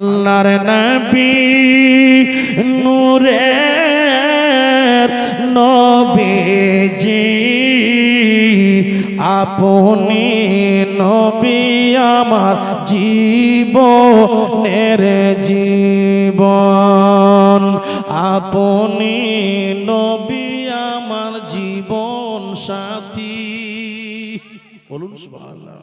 আল্লাহর নবী নূরের নবীজি, আপনি নবী আমার জীবনের জীবন। আপনি নবী আমার জীবন সাথী। বলুন সুবহানাল্লাহ।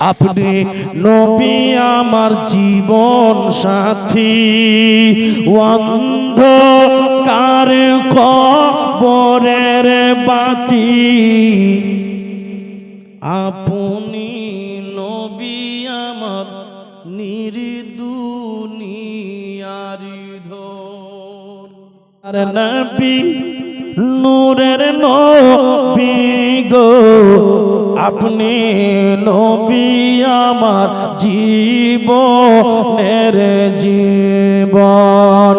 আপনি নবী আমার জীবন সাথী। অন্ধকার কবরের বাতি। আপনি নবী আমার নির্দুনিয়ারি ধন আর নবী নূরের নবী গো। আপনি নবী আমার জীবনের জীবন।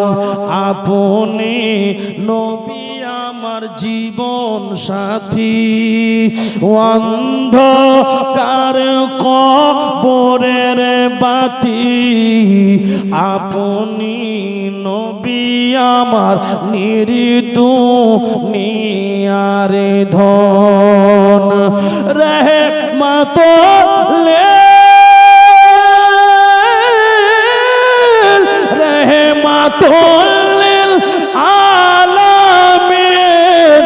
আপনি নবী আমার জীবন সাথী। অন্ধকার কবরের বাতি। আপনি আমার নিরিতু নিয়ারে ধন। রহে মাতো লে রহে মাতোল্লিল আলামিন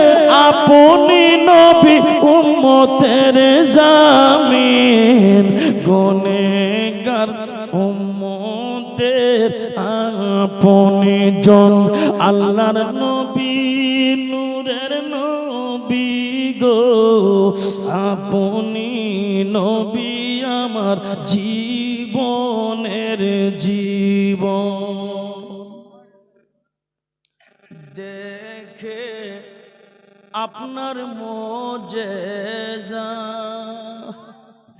আপনি নবী উম্মতের জামিন আপনি জন আল্লাহর নবী, নূরের নবী গো। আপনি নবী আমার জীবনের জীবন। দেখে আপনার মোজেজা।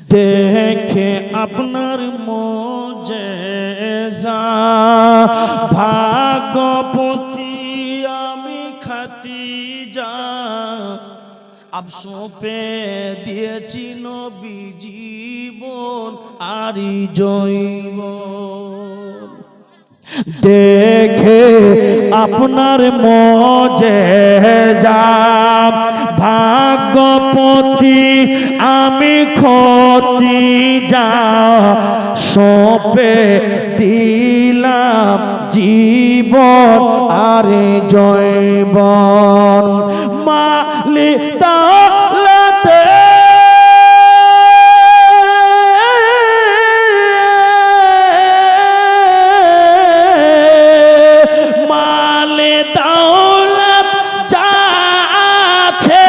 দেখে আপনার মোজেজা। ভাগপতি আমি খাতি যা আব সোপে দিয়েছি নবী জীবন আরি জৈব দেখে আপনার মজে যা ভাগ্যপতি আমি ক্ষতি যা সোপে দিলাম জীবন আরে জয়বন মালি তালাতে মালে দৌলত যা আছে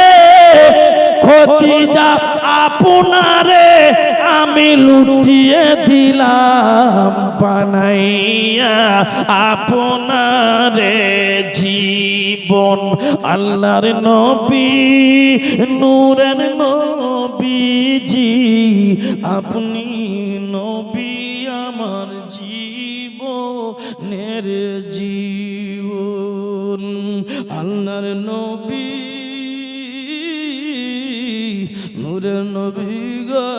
ক্ষতি যা আপনারে আমি লুটিয়ে দিলাম বানাইয়া আপনারে জীবন। আল্লাহর নবী, নূরের নবীজি, আপনি নবী আমার জীবনের জীবন। আল্লাহর নবী নূরের নবী গো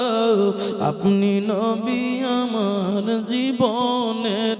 আপনি নবী আমার জীবনের